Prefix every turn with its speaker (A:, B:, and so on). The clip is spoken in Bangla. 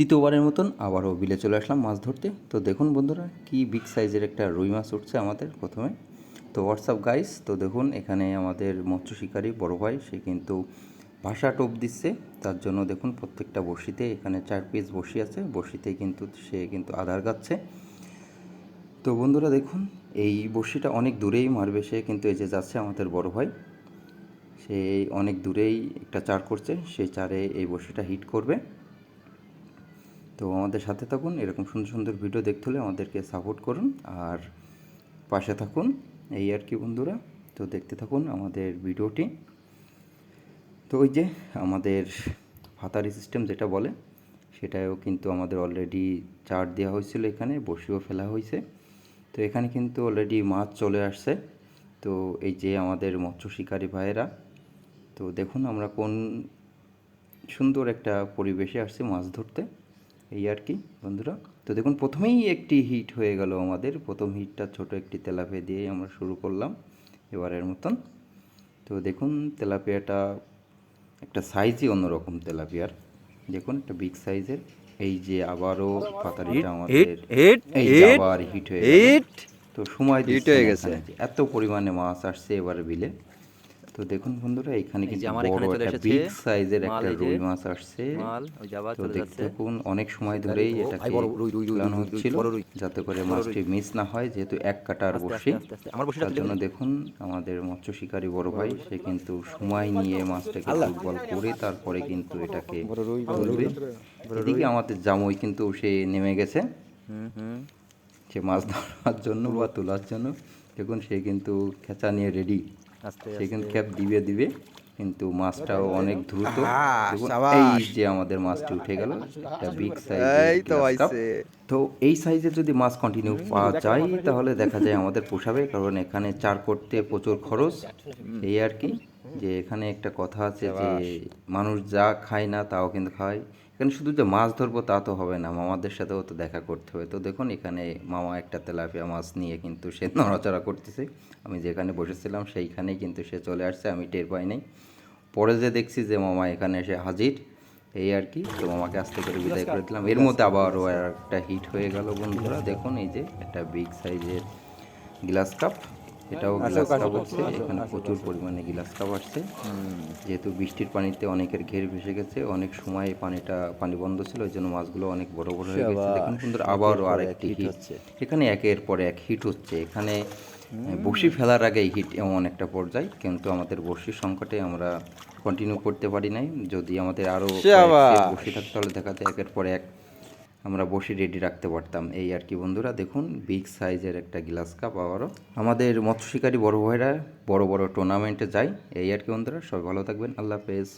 A: তৃতীয়বারের মতন আবারও বিলে চলে আসলাম মাছ ধরতে। তো দেখুন বন্ধুরা, কি বিগ সাইজের একটা রুই মাছ উঠছে আমাদের প্রথমে। তো হোয়াটসঅ্যাপ গাইস তো দেখুন, এখানে আমাদের মৎস্য শিকারী বড় ভাই, সে কিন্তু ভাষা টোপ দিচ্ছে। তার জন্য দেখুন, প্রত্যেকটা বড়শিতে এখানে চার পিস বড়শি আছে। বড়শিতে কিন্তু সে কিন্তু আধার গাচ্ছে তো বন্ধুরা, দেখুন, এই বড়শিটা অনেক দূরেই মারবে সে, কিন্তু এই যে যাচ্ছে আমাদের বড় ভাই, সে অনেক দূরেই একটা চার করছে। সেই চারে এই বড়শিটা হিট করবে। তো আমাদের সাথে থাকুন, এরকম সুন্দর সুন্দর ভিডিও দেখতে হলে আমাদেরকে সাপোর্ট করুন। আর পাশে থাকুন, এই আর কি বন্ধুরা। তো দেখতে থাকুন আমাদের ভিডিওটি তো ওই যে আমাদের ভাতারি সিস্টেম যেটা বলে সেটাও কিন্তু আমাদের অলরেডি চার্ট দেওয়া হয়েছিল এখানে বসিও ফেলা হয়েছে। তো এখানে কিন্তু অলরেডি মাছ চলে আসছে। তো এই যে আমাদের মৎস্য শিকারী ভাইয়েরা, তো দেখুন আমরা কোন সুন্দর একটা পরিবেশে আসছি মাছ ধরতে। এই আর কি বন্ধুরা। তো দেখুন প্রথমেই একটি হিট হয়ে গেল আমাদের। প্রথম হিটটা ছোট একটি তেলাপিয়া দিয়ে আমরা শুরু করলাম এবারের মতন। তো দেখুন তেলাপিয়াটা একটা সাইজই অন্যরকম তেলাপিয়ার। দেখুন একটা বিগ সাইজের এই যে আবারও পাতারিটা আমাদের এই আবার হিট হয়ে।
B: হিট
A: তো সময়
B: হিট হয়ে গেছে।
A: এত পরিমাণে মাছ আসছে এবারে বিলে। তো দেখুন বন্ধুরা এখানে কিন্তু
B: আমার এখানে চলে এসেছে
A: বিগ সাইজের একটা রুই মাছ আসছে।
B: মাল ওই যে আবার
A: তো
B: চলে যাচ্ছে।
A: থাকুন অনেক সময় ধরেই
B: ও,
A: এটাকে
B: রুই, রুই, রুই,
A: হচ্ছিল যাতে করে মাছটি মিস না হয় যেহেতু এক কাটার বসি।
B: আমার বড়শিটা
A: তার জন্য দেখুন আমাদের মৎস্য শিকারী বড় ভাই সে কিন্তু সময় নিয়ে মাছটাকে ফুটবল করে তারপরে কিন্তু এটাকে তুলবে। এদিকে আমাদের জামুই কিন্তু সে নেমে গেছে।
B: হুম হুম।
A: সে মাছ ধরার জন্য বা তোলার জন্য। দেখুন সে কিন্তু খেঁচা নিয়ে রেডি
B: আস্তে
A: সে কিন্তু ক্যাপ দিবে দিবে কিন্তু মাছটাও অনেক দ্রুত। এই যে আমাদের মাছটি উঠে গেল একটা বিগ সাইজ তো এই সাইজে যদি মাছ কন্টিনিউ পাওয়া যায় তাহলে দেখা যায় আমাদের পোষাবে কারণ এখানে চার করতে প্রচুর খরচ। এই আর কি যে এখানে একটা কথা আছে যে মানুষ যা খায় না তাও কিন্তু খায়। এখানে শুধু যে মাছ ধরবো তা তো হবে না মামাদের সাথেও তো দেখা করতে হবে। তো দেখুন এখানে মামা একটা তেলাপিয়া মাছ নিয়ে কিন্তু সে নড়াচড়া করতেছে। আমি যেখানে বসেছিলাম সেইখানেই কিন্তু সে চলে আসছে আমি টের পাই নাই। পরে যে দেখছি যে মামা এখানে এসে হাজির এই আর কি। তো মামাকে আস্তে করে বিদায় করে দিলাম। এর মধ্যে আবারও একটা হিট হয়ে গেল বন্ধুরা। দেখুন এই যে একটা বিগ সাইজের গ্লাস কাপ এটাও গ্লাস কাপ হচ্ছে এখানে প্রচুর পরিমাণে গ্লাস কাপ আসছে যেহেতু বৃষ্টির পানিতে অনেকের ঘের ভেসে গেছে অনেক সময় পানিটা পানি বন্ধ ছিল ওই জন্য মাছগুলো অনেক বড় বড় হয়ে গেছে। দেখুন সুন্দর আবারও আর একটি হিট হচ্ছে। এখানে একের পর এক হিট হচ্ছে। এখানে বসি ফেলার আগে হিট এমন একটা পর্যায় কিন্তু আমাদের বসির সংকটে আমরা কন্টিনিউ করতে পারি নাই। যদি আমাদের আরও বসি থাকতে হলে দেখাতে একের পর এক আমরা বসে রেডি রাখতে পারতাম। এই আর কি বন্ধুরা, দেখুন বিগ সাইজের একটা গ্লাস কাপ আবারও। আমাদের মৎস্য শিকারী বড় ভাইরা বড় বড় টুর্নামেন্টে যায়। এই আর কি বন্ধুরা, সবাই ভালো থাকবেন, আল্লাহ হাফেজ।